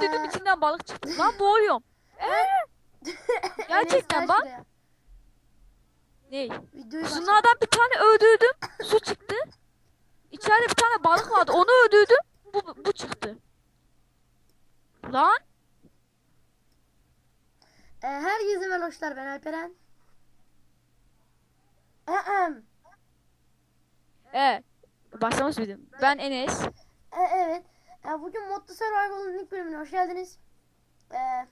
Dedim Ee. içinden balık çıktı. Lan boğuluyorum. Gerçekten Enes, gel bak. Ney? Videoyu. Şunlardan bir tane öldürdüm. Su çıktı. İçeride bir tane balık vardı. Onu öldürdüm. Bu, bu çıktı. Lan. Ee, herkese merhabalar ben Alperen. Ahem. Evet. Başlamış mıydım? Ben Enes. Ee, evet. Ee, bugün Modlu Survival'ın ilk bölümüne hoş geldiniz. Ee,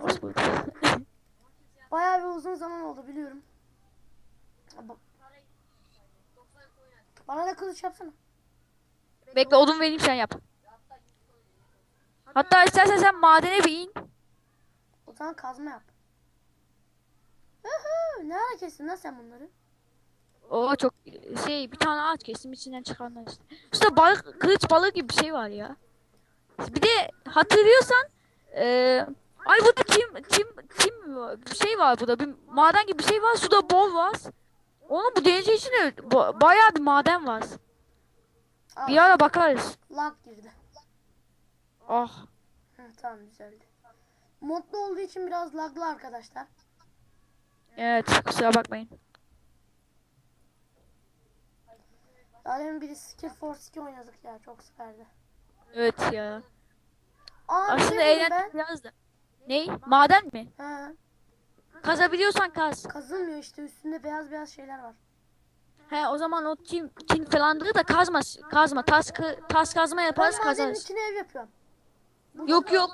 Hoş bulduk. bayağı bir uzun zaman oldu biliyorum. Ba- Bana da kılıç yapsana. Bekle odun vereyim sen yap. Hatta istersen sen madene bir in. O zaman kazma yap. Hı ne ara kestin lan sen bunları? O çok şey bir tane ağaç kestim içinden çıkanlar işte. İşte balık kılıç balığı gibi bir şey var ya. Bir de hatırlıyorsan eee ay burada tim tim tim bir şey var burada bir maden gibi bir şey var suda bol var. Onun bu denizin içinde ba- bayağı bir maden var. Al, Bir ara bakarız. lag girdi. Ah Hı, tamam düzeldi. Modlu olduğu için biraz laglı arkadaşlar. evet kusura bakmayın. Zaten biri Skill Force 2 oynadık ya çok süperdi. Evet ya. Aa bir Aslında şey eğlendik ben. biraz da. Ney? Maden mi? Ha, Kazabiliyorsan kaz. kazılmıyor işte üstünde beyaz beyaz şeyler var. He o zaman o tim tin falanları da kazma kazma tas tas kazma yaparız Ben kazarız. içine ev yapıyorum. Yok yok.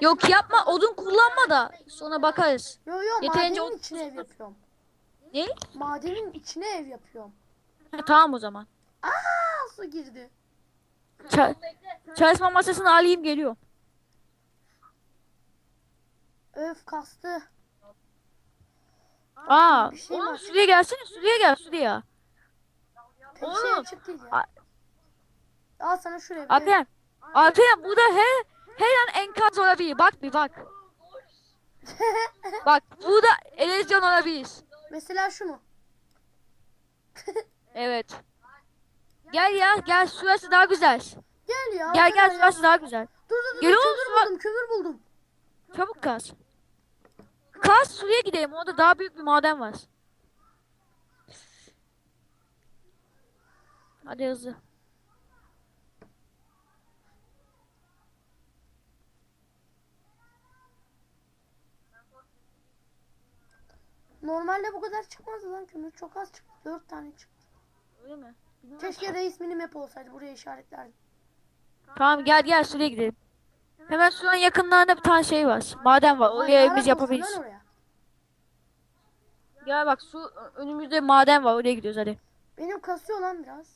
Yok yapma odun kullanma da sonra bakarız. Yo yo Yeterince madenin içine ev yapıyorum. Ne? Madenin içine ev yapıyorum. Ha, tamam o zaman. Aa su girdi. Ça- çalışma masasını alayım geliyor. Öf kastı. Aa, bir şey oğlum var. şuraya gelsene şuraya gel şuraya. Şey Oğlum. açık değil ya. Al sana şuraya bir. Alperen. Alperen burada her her an enkaz olabilir. Bak bir bak. Bak burada elezyon olabilir. Mesela şunu. Evet. Gel ya gel şurası daha güzel. Gel ya. Gel gel şurası daha güzel. Dur dur dur. Gel oğlum, kömür buldum kömür buldum. Çabuk kaz. Kaz şuraya gidelim. Orada daha büyük bir maden var. Hadi hızlı. Normalde bu kadar çıkmazdı lan kömür. Çok az çıktı. Dört tane çıktı. Öyle mi? Keşke reis minimap olsaydı. Buraya işaretlerdim. Tamam gel gel şuraya gidelim. Hemen şuranın yakınlarında bir tane şey var. Maden var. Oraya biz yapabiliriz. Gel bak su önümüzde maden var. Oraya gidiyoruz hadi. Benim kasıyor lan biraz.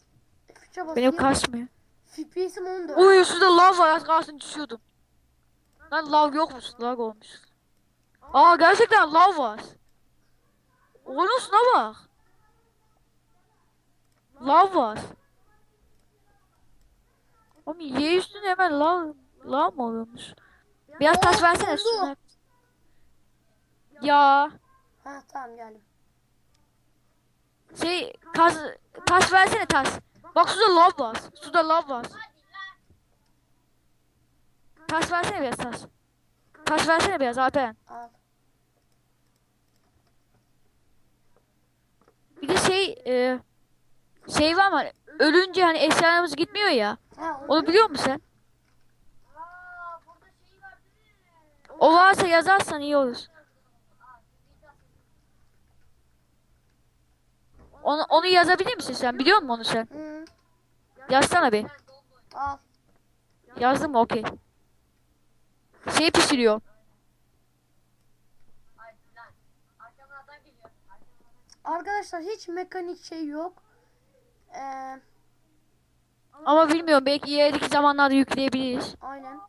F3'e basayım. Benim kasmıyor. FPS'im 14. Uy şurada lav var. Az kalsın düşüyordum. Lan lav yokmuş. Lav olmuş. Aa gerçekten lav var. Oğlum şuna bak. Lav var. Oğlum yer üstünde hemen lav, lav mı oluyormuş? Biraz taş versene şuna. Ya Ha tamam geldim. şey taş, taş versene taş. Bak suda lav var. Suda lav var. Taş versene biraz taş. Taş versene biraz Alperen. Al. Bir de şey e, şey var mı? Ölünce hani eşyalarımız gitmiyor ya. Ha, onu Onu biliyor musun sen? O varsa yazarsan iyi olur. Onu, onu yazabilir misin sen? Biliyor musun onu sen? Hı, Yazsana bir. al. Yazdın mı? Okey. Şey pişiriyor. Arkadaşlar hiç mekanik şey yok. Ee, Ama bilmiyorum belki ilerideki zamanlarda yükleyebiliriz. aynen.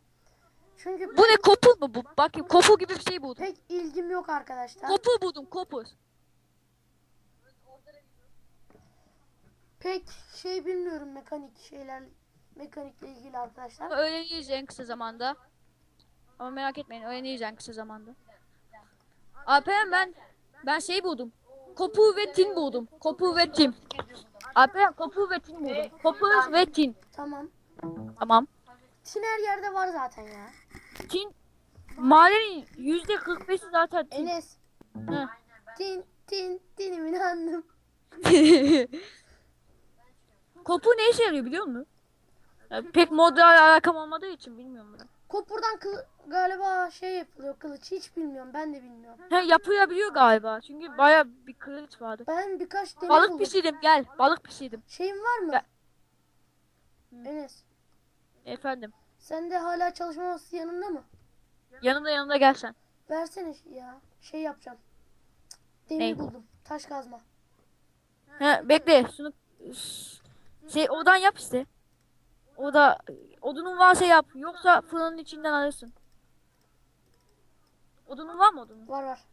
Çünkü Bu ne kopul mu bu? Bakayım kopul gibi bir şey buldum. pek ilgim yok arkadaşlar. Kopul buldum kopul. Pek şey bilmiyorum mekanik şeyler mekanikle ilgili arkadaşlar. Öğreniriz en kısa zamanda. Ama merak etmeyin öğreniriz en kısa zamanda. Alperen ben ben şey buldum. Kopu ve tin buldum. Kopu ve tin. Alperen kopu ve tin buldum. Kopu ve tin. Tamam. Tamam. tin her yerde var zaten ya. Tin mahallenin yüzde 45'i zaten tin. Enes. Hı. Tin tin tinimin hanım. Kopu ne işe yarıyor biliyor musun? Ya pek modla alakam olmadığı için bilmiyorum bunu. Kopurdan kıl galiba şey yapılıyor kılıç. Hiç bilmiyorum. Ben de bilmiyorum. He yapılabiliyor galiba. Çünkü baya bir kılıç vardı. Ben birkaç deney Balık buldum. pişirdim gel. Balık pişirdim. Şeyin var mı? Ya- Enes. Efendim. Sende hala çalışma masası yanında mı? Yanımda yanımda gelsen. Versene ya. Şey yapacağım. Demir Ney? buldum. Taş kazma. He bekle şunu şey odan yap işte. O da odunun varsa yap. Yoksa fırının içinden alırsın. Odunun var mı odunun? Var var.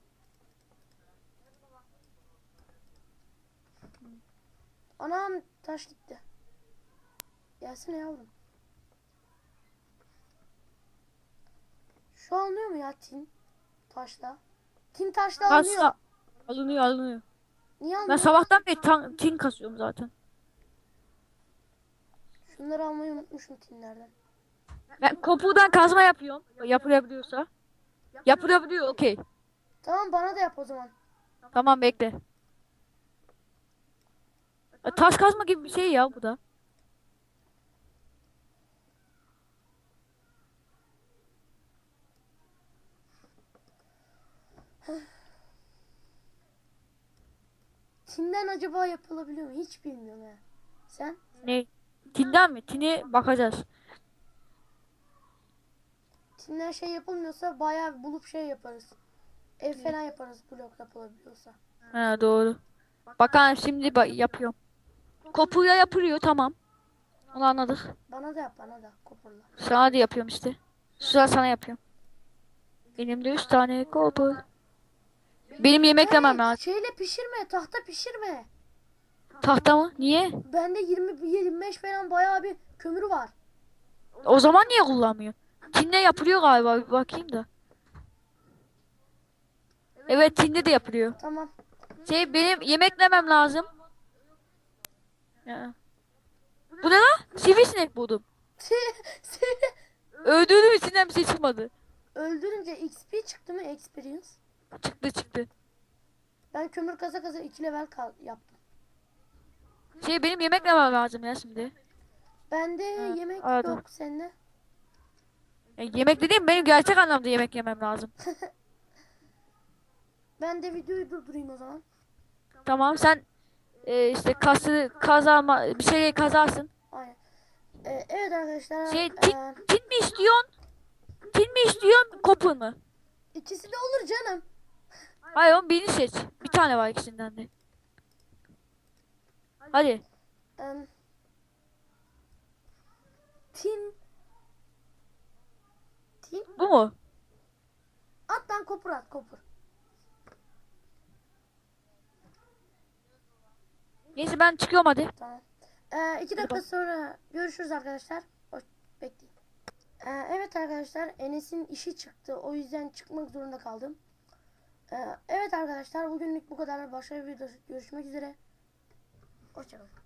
Anam taş gitti. Gelsene yavrum. Şu alınıyor mu ya tin? Taşla. Tin taşla alınıyor. Kasa. Alınıyor alınıyor. Niye Ben alınıyor? sabahtan beri tin kasıyorum zaten. Şunları almayı unutmuşum tinlerden. Ben kopuğdan kazma yapıyorum. Yapılabiliyorsa. Yapılabiliyor okey. Tamam bana da yap o zaman. Tamam bekle. E, Taş kazma gibi bir şey ya bu da. Tinden acaba yapılabiliyor mu? Hiç bilmiyorum ha. Sen? Ne? Tinden mi? Tini bakacağız. Tinden şey yapılmıyorsa bayağı bulup şey yaparız. Ev falan yaparız blok yapılabiliyorsa. Ha doğru. Bakalım şimdi ba- yapıyorum. Kopuğuyla yapılıyor tamam. Onu anladık. Bana da yap bana da kopurla. Sana da yapıyorum işte. Sıra sana yapıyorum. Benim de üç tane kopuk. Benim yemek yemem lazım. Şeyle pişirme tahta pişirme. Tahta mı? Niye? Bende 20 25 falan bayağı bir kömür var. O zaman niye kullanmıyor? Tinde yapılıyor galiba. Bir bakayım da. Evet tinde de yapılıyor. Tamam. Şey benim yemek yemem lazım. Ya. Bu ne lan? Sivrisinek buldum. Öldürdüm içinden bir şey çıkmadı. Öldürünce XP çıktı mı experience? Çıktı çıktı. Ben kömür kaza kaza 2 level kal yaptım. Şey benim yemek yemem lazım ya şimdi. Bende Ha, yemek pardon. yok sende. Ya yemek dediğim benim gerçek anlamda yemek yemem lazım. Ben de videoyu durdurayım o zaman. Tamam sen e, işte kası kazama bir şey kazarsın. Aynen. Ee, evet arkadaşlar. Şey ee, tin, tin mi istiyorsun? Tin mi istiyorsun? Kopun mu? ikisi de olur canım. Hayır oğlum birini seç. Bir tane var ikisinden de. Hadi. Em, tin. Tin. Bu mu? At lan kopur at kopur. Neyse ben çıkıyorum hadi. Tamam. Ee, iki dakika sonra görüşürüz arkadaşlar. Hoş, bekleyin. Ee, evet arkadaşlar Enes'in işi çıktı. O yüzden çıkmak zorunda kaldım. Ee, evet arkadaşlar bugünlük bu kadar. Başka bir videoda görüşmek üzere. Hoşçakalın.